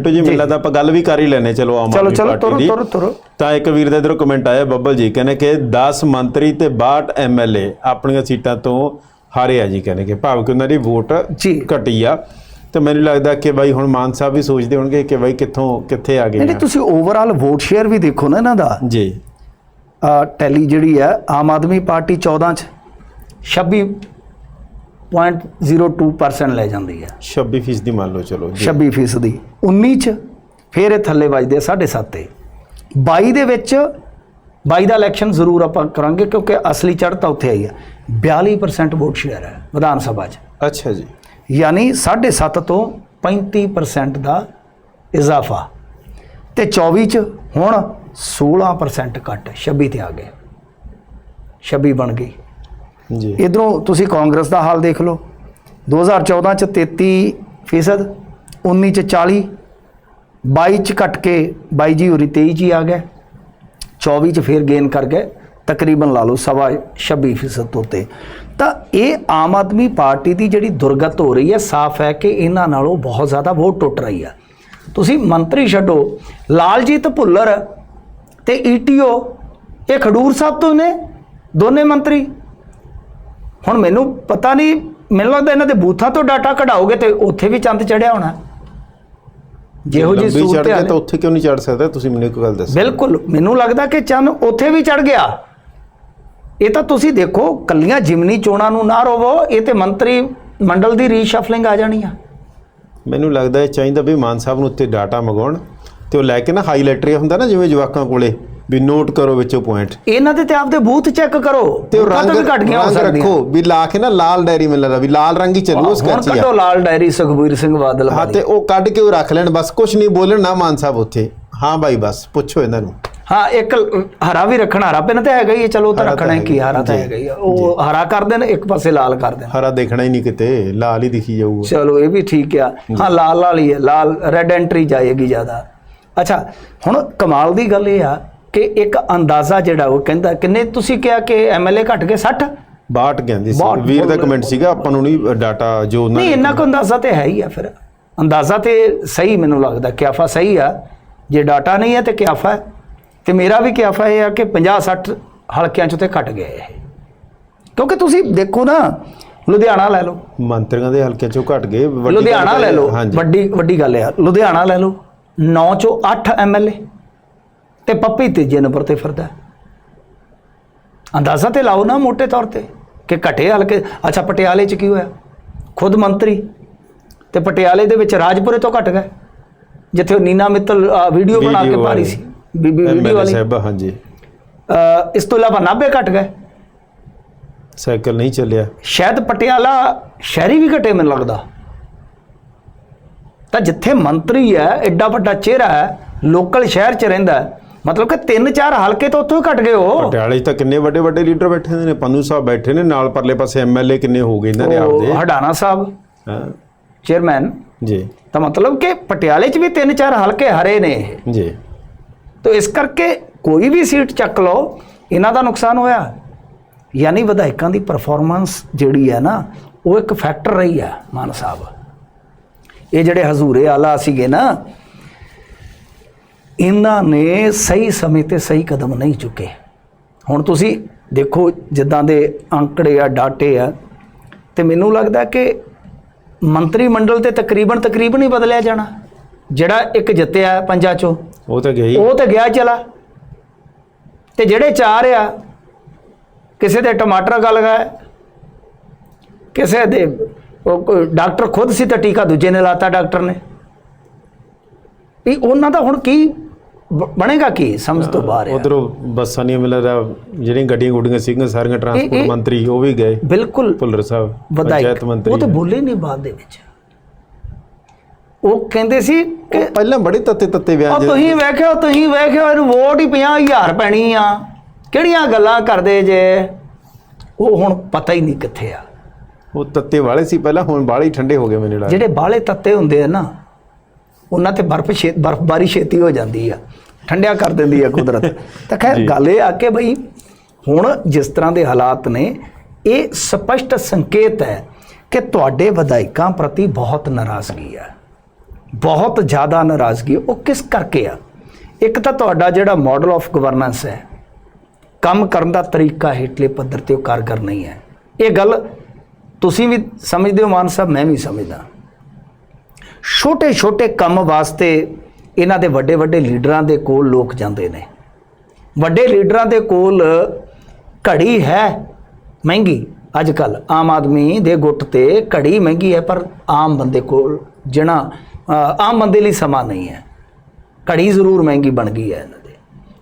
To ਜੀ। ਮਿਲਦਾ ਆਪਾਂ ਗੱਲ ਵੀ ਕਰ ਹੀ ਲੈਨੇ ਚਲੋ ਆਮ ਚਲੋ ਚਲੋ ਤੁਰੋ। ਤੁਰੋ ਤੁਰੋ। ਤਾਂ ਇੱਕ ਵੀਰ ਦਾ ਇਧਰੋਂ ਕਮੈਂਟ ਆਇਆ ਬੱਬਲ ਜੀ ਕਹਿੰਦੇ ਕਿ 10 ਮੰਤਰੀ ਤੇ 62 ਐਮਐਲਏ ਆਪਣੀਆਂ ਸੀਟਾਂ ਤੋਂ ਹਾਰੇ ਆ ਜੀ ਕਹਿੰਦੇ ਕਿ ਭਾਵ ਕਿ ਉਹਨਾਂ ਦੀ ਵੋਟ ਜੀ। ਘਟੀ ਆ। ਤੇ ਮੈਨੂੰ ਲੱਗਦਾ ਕਿ ਬਾਈ ਹੁਣ ਮਾਨ ਸਾਹਿਬ ਵੀ ਸੋਚਦੇ ਹੋਣਗੇ ਕਿ ਬਾਈ ਕਿੱਥੋਂ ਕਿੱਥੇ ਆ ਗਏ ਨਹੀਂ ਆ। ਤੁਸੀਂ ਓਵਰਆਲ ਵੋਟ ਸ਼ੇਅਰ ਵੀ ਦੇਖੋ ਨਾ ਇਹਨਾਂ ਦਾ। ਜੀ। ਟੈਲੀ ਜਿਹੜੀ ਹੈ ਆਮ ਆਦਮੀ ਪਾਰਟੀ 14 ਚ। 26.02% ਲੈ ਜਾਂਦੀ ਹੈ। 26 ਫੀਸਦੀ ਦੀ ਮੰਨ ਲਓ ਚਲੋ ਜੀ। 26 ਫੀਸਦੀ। 19 ਚ ਫਿਰ ਇਹ ਥੱਲੇ ਵੱਜਦੇ ਆ 7.5 ਤੇ 22 ਦੇ ਵਿੱਚ 22 ਦਾ ਇਲੈਕਸ਼ਨ ਜ਼ਰੂਰ ਆਪਾਂ ਕਰਾਂਗੇ ਕਿਉਂਕਿ ਅਸਲੀ ਚੜ੍ਹ ਤਾਂ ਉੱਥੇ ਆਈ ਹੈ। 42% ਵੋਟ ਸ਼ੇਅਰ ਹੈ ਵਿਧਾਨ ਸਭਾ 'ਚ। ਅੱਛਾ ਜੀ। ਯਾਨੀ 7.5 ਤੋਂ 35% ਦਾ ਇਜ਼ਾਫਾ। ਤੇ 24 ਚ ਹੁਣ 16% ਘੱਟ 26 ਤੇ ਆ ਗਏ। 26 ਬਣ ਗਈ। ਜੀ। ਇਧਰੋਂ ਤੁਸੀਂ ਕਾਂਗਰਸ ਦਾ ਹਾਲ ਦੇਖ ਲਓ। 2014 ਚ 33 ਫੀਸਦ 19 ਚ 40 22 ਚ ਘਟ ਕੇ 22 ਜੀ ਹੋਰੀ 23 ਜੀ ਆ ਗਏ। 24 ਚ ਫੇਰ ਗੇਨ ਕਰ ਗਏ। ਤਕਰੀਬਨ ਲਾ ਲਓ ਸਵਾ 26 ਫੀਸਦ ਤੋਂ ਤੇ ਤਾਂ ਇਹ ਆਮ ਆਦਮੀ ਪਾਰਟੀ ਦੀ ਜਿਹੜੀ ਦੁਰਗਤ ਹੋ ਰਹੀ ਹੈ, ਸਾਫ਼ ਹੈ ਕਿ ਇਹਨਾਂ ਨਾਲੋਂ ਬਹੁਤ ਜ਼ਿਆਦਾ ਵੋਟ ਟੁੱਟ ਰਹੀ ਹੈ। ਤੁਸੀਂ ਮੰਤਰੀ ਛੱਡੋ, ਲਾਲਜੀਤ ਭੁੱਲਰ ਤੇ ਈਟੀਓ ਇਹ ਖਡੂਰ ਸਾਹਿਬ ਤੋਂ ਨੇ, ਦੋਨੇ ਮੰਤਰੀ। ਹੁਣ ਮੈਨੂੰ ਪਤਾ ਨਹੀਂ ਮੈਨੂੰ ਲੱਗਦਾ ਇਹਨਾਂ ਦੇ ਬੂਥਾਂ ਤੋਂ ਡਾਟਾ ਕਢਾਓਗੇ ਤੇ ਉੱਥੇ ਵੀ ਚੰਦ ਚੜਿਆ ਹੋਣਾ। ਜਿਹੋ ਜੀ ਸੂਰਤ ਹੈ ਤਾਂ ਉੱਥੇ ਕਿਉਂ ਨਹੀਂ ਚੜ ਸਕਦਾ? ਤੁਸੀਂ ਮੈਨੂੰ ਇੱਕ ਗੱਲ ਦੱਸੋ। ਬਿਲਕੁਲ ਮੈਨੂੰ ਲੱਗਦਾ ਕਿ ਚੰਨ ਉੱਥੇ ਵੀ ਚੜ ਗਿਆ। ਇਹ ਤਾਂ ਤੁਸੀਂ ਦੇਖੋ ਕੱਲੀਆਂ ਜਿਮਨੀ ਚੋਣਾਂ ਨੂੰ ਨਾ ਰੋਵੋ ਇਹ ਤੇ ਮੰਤਰੀ ਮੰਡਲ ਦੀ ਰੀਸ਼ਫਲਿੰਗ ਆ ਜਾਣੀ ਆ। ਮੈਨੂੰ ਲੱਗਦਾ ਇਹ ਚਾਹੀਦਾ ਵੀ ਮਾਨ ਸਾਹਿਬ ਨੂੰ ਉੱਤੇ ਡਾਟਾ ਮੰਗਾਉਣ ਤੇ ਉਹ ਲੈ ਕੇ ਨਾ ਹਾਈਲਾਈਟਰ ਹੁੰਦਾ ਨਾ ਜਿਵੇਂ ਜਵਾਕਾਂ ਕੋਲੇ। ਵੀ ਨੋਟ ਕਰੋ ਵਿੱਚੋਂ ਪੁਆਇੰਟ ਇਹਨਾਂ ਦੇ ਤੇ ਆਪਦੇ ਬੂਥ ਚੈੱਕ ਕਰੋ। ਤੇ ਉਹ ਰੰਗ ਵੀ ਘਟ ਗਿਆ ਹੋ ਰੰਗ ਸਕਦੀਆਂ। ਰੱਖੋ ਵੀ ਲਾ ਕੇ ਨਾ ਲਾਲ ਡਾਇਰੀ ਮਿਲ ਵੀ ਲਾਲ ਰੰਗ ਹੀ ਚੱਲੂ ਉਸ ਹੁਣ ਕੱਚੀ ਕੱਢੋ ਲਾਲ ਡਾਇਰੀ ਸੁਖਬੀਰ ਸਿੰਘ ਬਾਦਲ ਹਾਂ ਵਾਲੀ ਤੇ ਉਹ ਕੱਢ ਕੇ ਉਹ ਰੱਖ ਲੈਣ ਬਸ ਕੁਝ ਨਹੀਂ ਬੋਲਣ ਨਾ ਮਾਨ ਸਾਹਿਬ ਉੱਥੇ। ਹਾਂ ਬਾਈ ਬਸ ਪੁੱਛੋ ਇਹਨਾਂ ਨੂੰ। ਹਾਂ ਇੱਕ ਹਰਾ ਵੀ ਰੱਖਣਾ ਹਰਾ ਪੈਨ ਤੇ ਹੈਗਾ ਹੀ ਹੈ ਚਲੋ ਉਹ ਤਾਂ ਹਰਾ ਤਾਂ ਰੱਖਣਾ ਹੀ ਕੀ ਹਰਾ ਤਾਂ ਹੈਗਾ ਹੀ ਆ। ਉਹ ਹਰਾ ਕਰ ਦੇਣ ਇੱਕ ਪਾਸੇ ਲਾਲ ਕਰ ਦੇਣ। ਹਰਾ ਦੇਖਣਾ ਹੀ ਨਹੀਂ ਕਿਤੇ ਲਾਲ ਹੀ ਦਿਖੀ ਜਾਊਗਾ। ਚਲੋ ਇਹ ਵੀ ਠੀਕ ਆ। ਹਾਂ ਲਾਲ ਲਾਲ ਹੀ ਹੈ ਲਾਲ ਰੈੱਡ ਐਂਟਰੀ ਜਾਏਗੀ ਜ਼ਿਆਦਾ। ਅੱਛਾ ਹੁਣ ਕਮਾਲ ਦੀ ਗੱਲ ਇਹ ਆ ਕਿ ਇੱਕ ਅੰਦਾਜ਼ਾ ਜਿਹੜਾ ਉਹ ਕਹਿੰਦਾ ਕਿੰਨੇ ਤੁਸੀਂ ਕਿਹਾ ਕਿ ਐਮਐਲਏ ਘਟ ਗਏ? 60 ਬਾਟ ਕਹਿੰਦੀ ਸੀ। ਵੀਰ ਦਾ ਕਮੈਂਟ ਸੀਗਾ ਆਪਾਂ ਨੂੰ ਨਹੀਂ ਡਾਟਾ ਜੋ ਉਹਨਾਂ ਨਹੀਂ ਇੰਨਾ ਕੋ ਅੰਦਾਜ਼ਾ ਤੇ ਹੈ ਹੀ ਆ ਫਿਰ। ਅੰਦਾਜ਼ਾ ਤੇ ਸਹੀ ਮੈਨੂੰ ਲੱਗਦਾ ਕਿਆਫਾ ਸਹੀ ਆ। ਜੇ ਡਾਟਾ ਨਹੀਂ ਹੈ ਤੇ ਕਿਆਫਾ ਤੇ ਮੇਰਾ ਵੀ ਕਿਆਫਾ ਇਹ ਆ ਕਿ 50 60 ਹਲਕਿਆਂ ਚੋਂ ਤੇ ਘਟ ਗਏ ਇਹ। ਕਿਉਂਕਿ ਤੁਸੀਂ ਦੇਖੋ ਨਾ ਲੁਧਿਆਣਾ ਲੈ ਲਓ। ਮੰਤਰੀਆਂ ਦੇ ਹਲਕੇ ਚੋਂ ਘਟ ਗਏ ਲੁਧਿਆਣਾ ਲੈ ਲਓ। ਵੱਡੀ ਵੱਡੀ ਗੱਲ ਹੈ ਲੁਧਿਆਣਾ ਲੈ ਲਓ। 9 ਚੋਂ 8 ਐਮਐਲਏ ਤੇ ਪੱਪੀ ਤੀਜੇ ਨੰਬਰ ਤੇ ਫਿਰਦਾ। ਅੰਦਾਜ਼ਾ ਤੇ ਲਾਓ ਨਾ ਮੋٹے ਤੌਰ ਤੇ ਕਿ ਘਟੇ ਹਲਕੇ ਅੱਛਾ ਪਟਿਆਲੇ ਚ ਕੀ ਹੋਇਆ? ਖੁਦ ਮੰਤਰੀ ਤੇ ਪਟਿਆਲੇ ਦੇ ਵਿੱਚ ਰਾਜਪੁਰੇ ਤੋਂ ਘਟ ਗਏ ਜਿੱਥੇ ਉਹ ਨੀਨਾ ਮਿੱਤਲ ਵੀਡੀਓ ਬਣਾ ਕੇ ਪਾ ਰਹੀ। ਸੀ ਬੀਬੀ ਵੀਡੀਓ ਵਾਲੀ। ਸਾਹਿਬ ਹਾਂਜੀ। ਇਸ ਤੋਂ ਇਲਾਵਾ ਨਾਭੇ ਘਟ ਗਏ। ਸਾਈਕਲ ਨਹੀਂ ਚੱਲਿਆ। ਸ਼ਾਇਦ ਪਟਿਆਲਾ ਸ਼ਹਿਰੀ ਵੀ ਘਟੇ ਮੈਨੂੰ ਲੱਗਦਾ। ਤਾਂ ਜਿੱਥੇ ਮੰਤਰੀ ਹੈ ਐਡਾ ਵੱਡਾ ਚਿਹਰਾ ਹੈ ਲੋਕਲ ਸ਼ਹਿਰ 'ਚ ਰਹਿੰਦਾ ਹੈ, ਮਤਲਬ ਕਿ ਤਿੰਨ ਚਾਰ ਹਲਕੇ ਤੋਂ ਉੱਥੋਂ ਹੀ ਘਟ ਗਏ ਹੋ ਪਟਿਆਲੇ 'ਚ ਤਾਂ ਕਿੰਨੇ ਵੱਡੇ ਵੱਡੇ ਲੀਡਰ ਬੈਠੇ ਨੇ ਪੰਨੂ ਸਾਹਿਬ ਬੈਠੇ ਨੇ ਨਾਲ ਪਰਲੇ ਪਾਸੇ ਐਮਐਲਏ ਕਿੰਨੇ ਹੋ ਗਏ ਇਹਨਾਂ ਦੇ ਉਹ ਆਪਦੇ। ਹਡਾਣਾ ਸਾਹਿਬ ਹਾਂ। ਚੇਅਰਮੈਨ। ਜੀ। ਤਾਂ ਮਤਲਬ ਕਿ ਪਟਿਆਲੇ 'ਚ ਵੀ ਤਿੰਨ ਚਾਰ ਹਲਕੇ ਹਰੇ ਨੇ। ਜੀ। ਤਾਂ ਇਸ ਕਰਕੇ ਕੋਈ ਵੀ ਸੀਟ ਚੱਕ ਲਓ ਇਹਨਾਂ ਦਾ ਨੁਕਸਾਨ ਹੋਇਆ। ਯਾਨੀ ਵਿਧਾਇਕਾਂ ਦੀ ਪਰਫਾਰਮੈਂਸ ਜਿਹੜੀ ਹੈ ਨਾ ਉਹ ਇੱਕ ਫੈਕਟਰ ਰਹੀ ਹੈ ਮਾਨ ਸਾਹਿਬ। ਇਹ ਜਿਹੜੇ ਹਜ਼ੂਰੇ ਆਲਾ ਸੀਗੇ ਨਾ ਇਹਨਾਂ ਨੇ ਸਹੀ ਸਮੇਂ ਤੇ ਸਹੀ ਕਦਮ ਨਹੀਂ ਚੁੱਕੇ। ਹੁਣ ਤੁਸੀਂ ਦੇਖੋ ਜਿੱਦਾਂ ਦੇ ਅੰਕੜੇ ਆ ਡਾਟੇ ਆ ਤੇ ਮੈਨੂੰ ਲੱਗਦਾ ਕਿ ਮੰਤਰੀ ਮੰਡਲ ਤੇ ਤਕਰੀਬਨ ਤਕਰੀਬਨ ਹੀ ਬਦਲਿਆ ਜਾਣਾ। ਜਿਹੜਾ ਇੱਕ ਜਿੱਤਿਆ ਪੰਜਾਂ ਚੋਂ ਉਹ ਤਾਂ ਗਈ ਉਹ ਤਾਂ ਗਿਆ ਚਲਾ। ਤੇ ਜਿਹੜੇ ਚਾਰ ਆ ਕਿਸੇ ਦੇ ਟਮਾਟਰ ਗਲ ਗਏ ਕਿਸੇ ਦੇ ਡਾਕਟਰ ਖੁਦ ਸੀ ਤਾਂ ਟੀਕਾ ਦੂਜੇ ਨੇ ਲਾਤਾ ਡਾਕਟਰ ਨੇ। ਇਹ ਉਹਨਾਂ ਦਾ ਹੁਣ ਕੀ ਬਣੇਗਾ ਕੀ? ਸਮਝ ਤੋਂ ਬਾਹਰ ਹੈ ਉਧਰੋਂ ਬੱਸਾਂ ਨਹੀਂ ਮਿਲਦਾ ਜਿਹੜੀਆਂ ਗੱਡੀਆਂ ਗੁੱਡੀਆਂ ਸੀਗੀਆਂ ਸਾਰੀਆਂ ਟਰਾਂਸਪੋਰਟ ਮੰਤਰੀ ਉਹ ਵੀ ਗਏ। ਬਿਲਕੁਲ ਭੁੱਲਰ ਸਾਹਿਬ ਪੰਚਾਇਤ ਮੰਤਰੀ ਉਹ ਤਾਂ ਬੋਲੇ ਨਹੀਂ ਬਾਅਦ ਦੇ ਵਿੱਚ। ਉਹ ਕਹਿੰਦੇ ਸੀ ਕਿ ਉਹ ਪਹਿਲਾਂ ਬੜੇ ਤੱਤੇ ਤੱਤੇ ਉਹ ਬਿਆਨ ਤੁਸੀਂ ਵੇਖਿਓ ਤੁਸੀਂ ਵੇਖਿਓ ਇਹਨੂੰ ਵੋਟ ਹੀ 50000 ਪੈਣੀ ਆ। ਕਿਹੜੀਆਂ ਗੱਲਾਂ ਕਰਦੇ ਜੇ? ਉਹ ਹੁਣ ਪਤਾ ਹੀ ਨਹੀਂ ਕਿੱਥੇ ਆ। ਉਹ ਤੱਤੇ ਵਾਲੇ ਸੀ ਪਹਿਲਾਂ ਹੁਣ ਬਾਹਲੇ ਹੀ ਠੰਡੇ ਹੋ ਗਏ ਮੈਨੂੰ ਲੱਗਦਾ। ਜਿਹੜੇ ਬਾਹਲੇ ਤੱਤੇ ਹੁੰਦੇ ਆ ਨਾ ਉਹਨਾਂ ਤੇ ਬਰਫ਼ ਛੇ ਬਰਫ਼ਬਾਰੀ ਛੇਤੀ ਹੋ ਜਾਂਦੀ ਆ। ਠੰਡਿਆ ਕਰ ਦਿੰਦੀ ਆ ਕੁਦਰਤ। ਤਾਂ ਖੈਰ। ਗੱਲ ਇਹ ਆ ਕਿ ਬਈ ਹੁਣ ਜਿਸ ਤਰ੍ਹਾਂ ਦੇ ਹਾਲਾਤ ਨੇ ਇਹ ਸਪਸ਼ਟ ਸੰਕੇਤ ਹੈ ਕਿ ਤੁਹਾਡੇ ਵਿਧਾਇਕਾਂ ਪ੍ਰਤੀ ਬਹੁਤ ਨਾਰਾਜ਼ਗੀ ਹੈ ਬਹੁਤ ਜ਼ਿਆਦਾ ਨਾਰਾਜ਼ਗੀ। ਉਹ ਕਿਸ ਕਰਕੇ ਆ? ਇੱਕ ਤਾਂ ਤੁਹਾਡਾ ਜਿਹੜਾ ਮਾਡਲ ਆਫ ਗਵਰਨੈਂਸ ਹੈ ਕੰਮ ਕਰਨ ਦਾ ਤਰੀਕਾ ਹੇਠਲੇ ਪੱਧਰ ਤੇ ਉਹ ਕਾਰਗਰ ਨਹੀਂ ਹੈ। ਇਹ ਗੱਲ ਤੁਸੀਂ ਵੀ ਸਮਝਦੇ ਹੋ ਮਾਨ ਸਾਹਿਬ ਮੈਂ ਵੀ ਸਮਝਦਾ। ਛੋਟੇ ਛੋਟੇ ਕੰਮ ਵਾਸਤੇ ਇਹਨਾਂ ਦੇ ਵੱਡੇ ਵੱਡੇ ਲੀਡਰਾਂ ਦੇ ਕੋਲ ਲੋਕ ਜਾਂਦੇ ਨੇ। ਵੱਡੇ ਲੀਡਰਾਂ ਦੇ ਕੋਲ ਘੜੀ ਹੈ, ਮਹਿੰਗੀ। ਅੱਜ ਕੱਲ ਆਮ ਆਦਮੀ ਦੇ ਗੁੱਟ ਤੇ ਘੜੀ ਮਹਿੰਗੀ ਹੈ, ਪਰ ਆਮ ਬੰਦੇ ਕੋਲ ਜਿਹੜਾ ਆਮ ਬੰਦੇ ਲਈ ਸਮਾਂ ਨਹੀਂ ਹੈ। ਘੜੀ ਜ਼ਰੂਰ ਮਹਿੰਗੀ ਬਣ ਗਈ ਹੈ ਇਹਨਾਂ ਦੇ।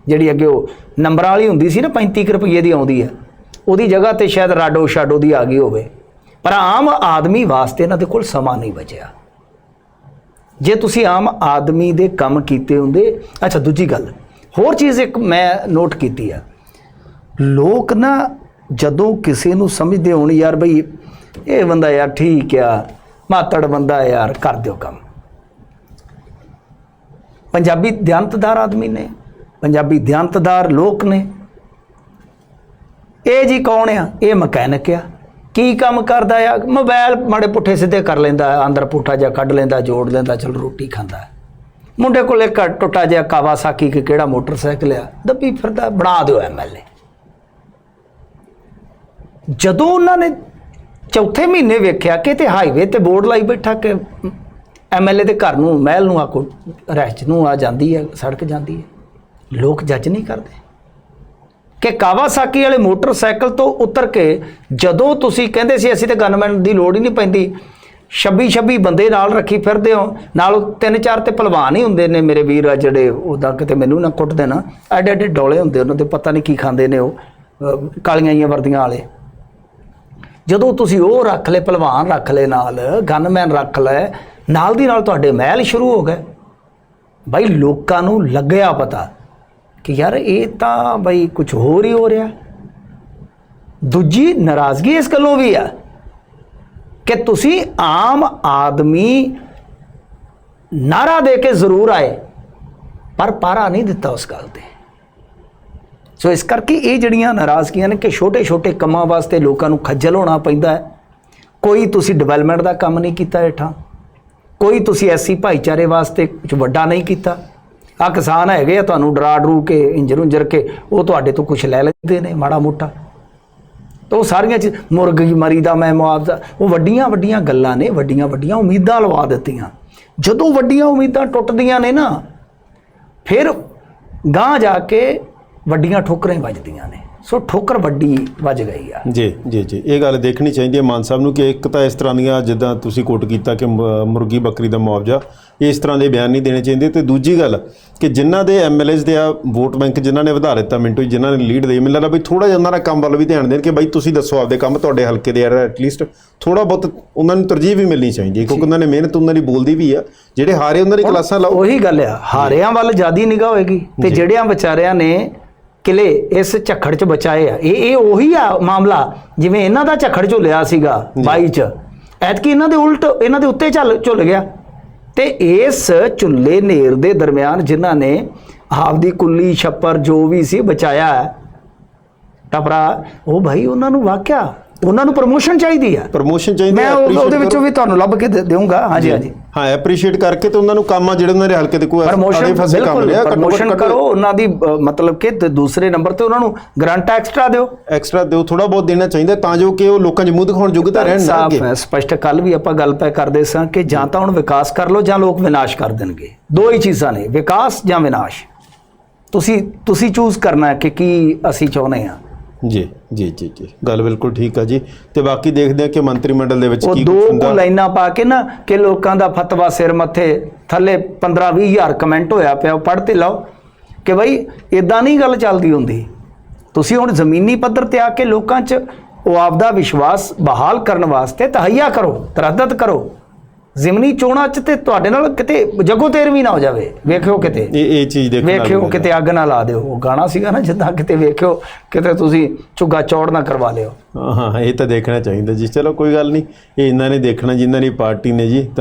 ਜਿਹੜੀ ਅੱਗੇ ਉਹ ਨੰਬਰਾਂ ਵਾਲੀ ਹੁੰਦੀ ਸੀ ਨਾ 35 ਕੁ ਰੁਪਏ ਦੀ ਆਉਂਦੀ ਹੈ, ਉਹਦੀ ਜਗ੍ਹਾ ਤੇ ਸ਼ਾਇਦ ਰਾਡੋ ਸ਼ਾਡੋ ਦੀ ਆ ਗਈ ਹੋਵੇ। ਪਰ ਆਮ ਆਦਮੀ ਵਾਸਤੇ ਇਹਨਾਂ ਦੇ ਕੋਲ ਸਮਾਂ ਨਹੀਂ ਬਚਿਆ। ਜੇ ਤੁਸੀਂ ਆਮ ਆਦਮੀ ਦੇ ਕੰਮ ਕੀਤੇ ਹੁੰਦੇ, ਅੱਛਾ, ਦੂਜੀ ਗੱਲ, ਹੋਰ ਚੀਜ਼ ਇੱਕ ਮੈਂ ਨੋਟ ਕੀਤੀ ਆ। ਲੋਕ ਨਾ ਜਦੋਂ ਕਿਸੇ ਨੂੰ ਸਮਝਦੇ ਹੋਣ, ਯਾਰ ਬਈ, ਇਹ ਬੰਦਾ ਯਾਰ ਠੀਕ ਆ, ਮਾਤੜ ਬੰਦਾ ਯਾਰ, ਕਰ ਦਿਓ ਕੰਮ। ਪੰਜਾਬੀ ਧਿਆਨਤਦਾਰ ਆਦਮੀ ਨੇ, ਪੰਜਾਬੀ ਧਿਆਨਤਦਾਰ ਲੋਕ ਨੇ। ਇਹ ਜੀ ਕੌਣ ਆ? ਇਹ ਮਕੈਨਿਕ ਆ। ਕੀ ਕੰਮ ਕਰਦਾ ਆ? ਮੋਬਾਈਲ ਮਾੜੇ ਪੁੱਠੇ ਸਿੱਧੇ ਕਰ ਲੈਂਦਾ, ਅੰਦਰ ਪੁੱਠਾ ਜਿਹਾ ਕੱਢ ਲੈਂਦਾ, ਜੋੜ ਲੈਂਦਾ, ਚਲ ਰੋਟੀ ਖਾਂਦਾ। ਮੁੰਡੇ ਕੋਲ ਇੱਕ ਟੁੱਟਾ ਜਿਹਾ ਕਾਵਾਸਾਕੀ ਕਿ ਕਿਹੜਾ ਮੋਟਰਸਾਈਕਲ ਆ? ਦੱਬੀ ਫਿਰਦਾ, ਬਣਾ ਦਿਓ ਐਮਐਲਏ ਜਦੋਂ ਉਹਨਾਂ ਨੇ ਚੌਥੇ ਮਹੀਨੇ ਵੇਖਿਆ ਕਿ ਤੇ ਹਾਈਵੇ ਤੇ ਬੋਰਡ ਲਾਈ ਬੈਠਾ ਕਿ ਐਮਐਲਏ ਦੇ ਘਰ ਨੂੰ, ਮਹਿਲ ਨੂੰ ਆ ਕੋ ਰਹਿਚ ਨੂੰ ਆ ਜਾਂਦੀ ਹੈ, ਸੜਕ ਜਾਂਦੀ ਹੈ। ਲੋਕ ਜੱਜ ਨਹੀਂ ਕਰਦੇ। ਕਿ ਕਾਵਾਸਾਕੀ ਵਾਲੇ ਮੋਟਰਸਾਈਕਲ ਤੋਂ ਉਤਰ ਕੇ ਜਦੋਂ ਤੁਸੀਂ ਕਹਿੰਦੇ ਸੀ ਅਸੀਂ ਤੇ ਗਨਮੈਨ ਦੀ ਲੋੜ ਹੀ ਨਹੀਂ ਪੈਂਦੀ 26 26 ਬੰਦੇ ਨਾਲ ਰੱਖੀ ਫਿਰਦੇ ਹੋ ਨਾਲ ਤਿੰਨ ਚਾਰ ਤੇ ਪਹਿਲਵਾਨ ਹੀ ਹੁੰਦੇ ਨੇ ਮੇਰੇ ਵੀਰ ਆ ਜਿਹੜੇ ਉਹਦਾ ਕਿਤੇ ਮੈਨੂੰ ਨਾ ਕੁੱਟ ਦੇਣਾ। ਐਡੇ ਐਡੇ ਡੋਲੇ ਹੁੰਦੇ ਉਹਨਾਂ ਦੇ ਪਤਾ ਨਹੀਂ ਕੀ ਖਾਂਦੇ ਨੇ ਉਹ ਅਹ, ਕਾਲੀਆਂ ਜੀਆਂ ਵਰਦੀਆਂ ਵਾਲੇ। ਜਦੋਂ ਤੁਸੀਂ ਉਹ ਰੱਖ ਲਏ ਪਹਿਲਵਾਨ ਰੱਖ ਲਏ ਨਾਲ ਗਨਮੈਨ ਰੱਖ ਲਏ ਨਾਲ ਦੀ ਨਾਲ ਤੁਹਾਡੇ ਮਹਿਲ ਸ਼ੁਰੂ ਹੋ ਗਏ। ਬਾਈ ਲੋਕਾਂ ਨੂੰ ਲੱਗਿਆ ਪਤਾ। ਕਿ ਯਾਰ ਇਹ ਤਾਂ ਬਈ ਕੁਝ ਹੋਰ ਹੀ ਹੋ ਰਿਹਾ। ਦੂਜੀ ਨਾਰਾਜ਼ਗੀ ਇਸ ਗੱਲੋਂ ਵੀ ਆ ਕਿ ਤੁਸੀਂ ਆਮ ਆਦਮੀ ਨਾਰਾ ਦੇ ਕੇ ਜ਼ਰੂਰ ਆਏ, ਪਰ ਪਾਰਾ ਨਹੀਂ ਦਿੱਤਾ ਉਸ ਗੱਲ ਤੇ। ਸੋ ਇਸ ਕਰਕੇ ਇਹ ਜਿਹੜੀਆਂ ਨਾਰਾਜ਼ਗੀਆਂ ਨੇ ਕਿ ਛੋਟੇ ਛੋਟੇ ਕੰਮਾਂ ਵਾਸਤੇ ਲੋਕਾਂ ਨੂੰ ਖੱਜਲ ਹੋਣਾ ਪੈਂਦਾ ਹੈ। ਕੋਈ ਤੁਸੀਂ ਡਿਵੈਲਪਮੈਂਟ ਦਾ ਕੰਮ ਨਹੀਂ ਕੀਤਾ ਹੇਠਾਂ, ਕੋਈ ਤੁਸੀਂ ਐਸੀ ਭਾਈਚਾਰੇ ਵਾਸਤੇ ਕੁਝ ਵੱਡਾ ਨਹੀਂ ਕੀਤਾ। ਆ ਕਿਸਾਨ ਹੈਗੇ ਆ ਤੁਹਾਨੂੰ ਡਰਾ ਡਰੂ ਕੇ, ਇੰਜਰ ਉਂਜਰ ਕੇ, ਉਹ ਤੁਹਾਡੇ ਤੋਂ ਕੁਝ ਲੈ ਲੈਂਦੇ ਨੇ ਮਾੜਾ ਮੋਟਾ। ਤਾਂ ਉਹ ਸਾਰੀਆਂ ਚੀਜ਼ ਮੁਰਗੀ ਮਰੀ ਦਾ, ਮੈਂ ਮੁਆਵਜ਼ਾ ਉਹ ਵੱਡੀਆਂ ਵੱਡੀਆਂ ਗੱਲਾਂ ਨੇ, ਵੱਡੀਆਂ ਵੱਡੀਆਂ ਉਮੀਦਾਂ ਲਵਾ ਦਿੱਤੀਆਂ। ਜਦੋਂ ਵੱਡੀਆਂ ਉਮੀਦਾਂ ਟੁੱਟਦੀਆਂ ਨੇ ਨਾ, ਫਿਰ ਗਾਂ ਜਾ ਕੇ ਵੱਡੀਆਂ ਠੋਕਰਾਂ ਵੱਜਦੀਆਂ ਨੇ। ਸੋ ਠੋਕਰ ਵੱਡੀ ਵੱਜ ਗਈ ਆ। ਜੀ ਜੀ ਜੀ। ਇਹ ਗੱਲ ਦੇਖਣੀ ਚਾਹੀਦੀ ਹੈ ਮਾਨ ਸਾਹਿਬ ਨੂੰ ਕਿ ਇੱਕ ਤਾਂ ਇਸ ਤਰ੍ਹਾਂ ਦੀਆਂ ਜਿੱਦਾਂ ਤੁਸੀਂ ਕੋਟ ਕੀਤਾ ਕਿ ਮੁਰਗੀ ਬੱਕਰੀ ਦਾ ਮੁਆਵਜ਼ਾ ਇਸ ਤਰ੍ਹਾਂ ਦੇ ਬਿਆਨ ਨਹੀਂ ਦੇਣੇ ਚਾਹੀਦੇ। ਤੇ ਦੂਜੀ ਗੱਲ ਕਿ ਜਿਨ੍ਹਾਂ ਦੇ ਐਮਐਲਏਸ ਦੇ ਆ ਵੋਟ ਬੈਂਕ ਜਿਨ੍ਹਾਂ ਨੇ ਵਧਾ ਲਿੱਤਾ ਮਿੰਟੂ ਜਿਨ੍ਹਾਂ ਨੇ ਲੀਡ ਦੇ ਮੈਨੂੰ ਲੱਗਦਾ ਬਈ ਥੋੜਾ ਜਿਹਾ ਉਹਨਾਂ ਦਾ ਕੰਮ ਵੱਲ ਵੀ ਧਿਆਨ ਦੇਣ ਕਿ ਬਈ ਤੁਸੀਂ ਦੱਸੋ ਆਪਦੇ ਕੰਮ ਤੁਹਾਡੇ ਹਲਕੇ ਦੇ ਯਾਰ ਐਟਲੀਸਟ ਥੋੜਾ ਬਹੁਤ ਉਹਨਾਂ ਨੂੰ ਤਰਜੀਹ ਵੀ ਮਿਲਣੀ ਚਾਹੀਦੀ ਹੈ ਕਿਉਂਕਿ ਉਹਨਾਂ ਨੇ ਮਿਹਨਤ ਉਹਨਾਂ ਦੀ ਬੋਲਦੀ ਵੀ ਆ। ਜਿਹੜੇ ਹਾਰੇ ਉਹਨਾਂ ਦੀ ਕਲਾਸਾਂ ਲਾਓ। ਉਹੀ ਗੱਲ ਆ ਹਾਰਿਆਂ ਵੱਲ ਜਿਆਦੀ ਨਿਗਾਹ ਹੋਏਗੀ ਤੇ ਜਿਹੜਿਆਂ ਵਿਚਾਰਿਆਂ ਨੇ ਕਿਲੇ ਇਸ ਝੱਖੜ 'ਚ ਬਚਾਏ ਆ। ਇਹ ਇਹ ਉਹੀ ਆ ਮਾਮਲਾ ਜਿਵੇਂ ਇਹਨਾਂ ਦਾ ਝੱਖੜ ਝੁੱਲਿਆ ਸੀਗਾ 22 'ਚ। ਐਤਕੀ ਇਹਨਾਂ ਦੇ ਉਲਟ ਇਹਨਾਂ ਦੇ ਉੱਤੇ ਚੱਲ ਝੁੱਲ ਗਿਆ। ਤੇ ਇਸ ਝੁੱਲੇ ਨੇਰ ਦੇ ਦਰਮਿਆਨ ਜਿਨ੍ਹਾਂ ਨੇ ਆਪਦੀ ਕੁੱਲੀ ਛੱਪਰ ਜੋ ਵੀ ਸੀ ਬਚਾਇਆ। ਟਪਰਾ ਉਹ ਭਾਈ ਉਹਨਾਂ ਨੂੰ ਵਾਕਿਆ ਉਹਨਾਂ ਨੂੰ ਪ੍ਰਮੋਸ਼ਨ ਚਾਹੀਦੀ ਆ। ਪ੍ਰਮੋਸ਼ਨ ਚਾਹੀਦੀ ਮੈਂ ਉਹਦੇ ਵਿੱਚੋਂ। ਵੀ ਤੁਹਾਨੂੰ ਲੱਭ ਕੇ ਦੇ- ਦੇਵਾਂਗਾ ਹਾਂਜੀ ਹਾਂਜੀ। ਹਾਂ ਐਪਰੀਸ਼ੀਏਟ ਕਰਕੇ ਤੇ ਉਹਨਾਂ ਨੂੰ ਕੰਮ ਆ ਜਿਹੜੇ ਉਹਨਾਂ ਦੇ ਹਲਕੇ ਦੇ ਕੋਈ ਅੜੇ ਫਸੇ ਕੰਮ ਘੱਟ ਪ੍ਰਮੋਸ਼ਨ। ਕਰੋ ਉਹਨਾਂ ਦੀ ਮਤਲਬ ਕਿ ਤੇ ਦੂਸਰੇ ਨੰਬਰ ਤੇ ਉਹਨਾਂ ਨੂੰ ਗਰੰਟ ਐਕਸਟਰਾ ਦਿਓ। ਐਕਸਟਰਾ ਦਿਓ ਥੋੜਾ ਬਹੁਤ ਦੇਣਾ ਚਾਹੀਦਾ ਤਾਂ ਜੋ ਕਿ ਉਹ ਲੋਕਾਂ 'ਚ ਮੂੰਹ ਦਿਖਾਉਣ ਯੋਗ ਤਾਂ ਰਹਿਣ ਨਾ ਸਾਫ਼ ਸਪਸ਼ਟ ਕੱਲ ਵੀ ਆਪਾਂ ਗੱਲ ਪੈ ਕਰਦੇ ਸਾਂ ਕਿ ਜਾਂ ਤਾਂ ਹੁਣ ਵਿਕਾਸ ਕਰ ਲਓ ਜਾਂ ਲੋਕ ਵਿਨਾਸ਼ ਕਰ ਦੇਣਗੇ। ਦੋ ਹੀ ਚੀਜ਼ਾਂ ਨੇ ਵਿਕਾਸ ਜਾਂ ਵਿਨਾਸ਼। ਤੁਸੀਂ ਤੁਸੀਂ ਚੂਜ਼ ਕਰਨਾ ਹੈ ਕਿ ਕੀ ਅਸੀਂ ਚਾਹੁੰਦੇ ਹਾਂ। ਜੀ ਜੀ ਜੀ ਜੀ। ਗੱਲ ਬਿਲਕੁਲ ਠੀਕ ਆ ਜੀ। ਤੇ ਬਾਕੀ ਦੇਖਦੇ ਆ ਕਿ ਮੰਤਰੀ ਮੰਡਲ ਦੇ ਵਿੱਚ ਉਹ ਕੀ ਦੋ ਕੁਝ ਕੁ ਹੁੰਦਾ ਲਾਈਨਾਂ ਪਾ ਕੇ ਨਾ ਕਿ ਲੋਕਾਂ ਦਾ ਫਤਵਾ ਸਿਰ ਮੱਥੇ ਥੱਲੇ 15 20 ਹਜ਼ਾਰ ਕਮੈਂਟ ਹੋਇਆ ਪਿਆ ਉਹ ਪੜ੍ਹ ਤੇ ਲਓ ਕਿ ਬਈ ਇਦਾਂ ਨਹੀਂ ਗੱਲ ਚੱਲਦੀ ਹੁੰਦੀ। ਤੁਸੀਂ ਹੁਣ ਜ਼ਮੀਨੀ ਪੱਧਰ ਤੇ ਆ ਕੇ ਲੋਕਾਂ 'ਚ ਉਹ ਆਪਦਾ ਵਿਸ਼ਵਾਸ ਬਹਾਲ ਕਰਨ ਵਾਸਤੇ ਤਹਈਆ ਕਰੋ ਤਰੱਦਦ ਕਰੋ। ਜ਼ਿਮਨੀ ਚੋਣਾਂ 'ਚ ਤੇ ਤੁਹਾਡੇ ਨਾਲ ਕਿਤੇ ਜਗੋ ਤੇਰ ਵੀ ਨਾ ਹੋ ਜਾਵੇ। ਵੇਖਿਓ ਕਿਤੇ। ਇਹ ਇਹ ਚੀਜ਼ ਦੇਖਣ ਵੇਖਿਓ ਕਿਤੇ ਅੱਗ ਨਾ ਲਾ ਦਿਓ। ਉਹ ਗਾਣਾ ਸੀਗਾ ਨਾ ਜਿੱਦਾਂ ਕਿਤੇ ਵੇਖਿਓ ਕਿਤੇ ਤੁਸੀਂ ਝੁੱਗਾ ਚੌੜ ਨਾ ਕਰਵਾ ਲਿਓ। ਹਾਂ ਹਾਂ ਇਹ ਤਾਂ ਦੇਖਣਾ ਚਾਹੀਦਾ ਜੀ। ਚਲੋ ਕੋਈ ਗੱਲ ਨਹੀਂ। ਇਹ ਇਹਨਾਂ ਨੇ ਦੇਖਣਾ ਜਿਨ੍ਹਾਂ ਦੀ ਪਾਰਟੀ ਨੇ ਜੀ।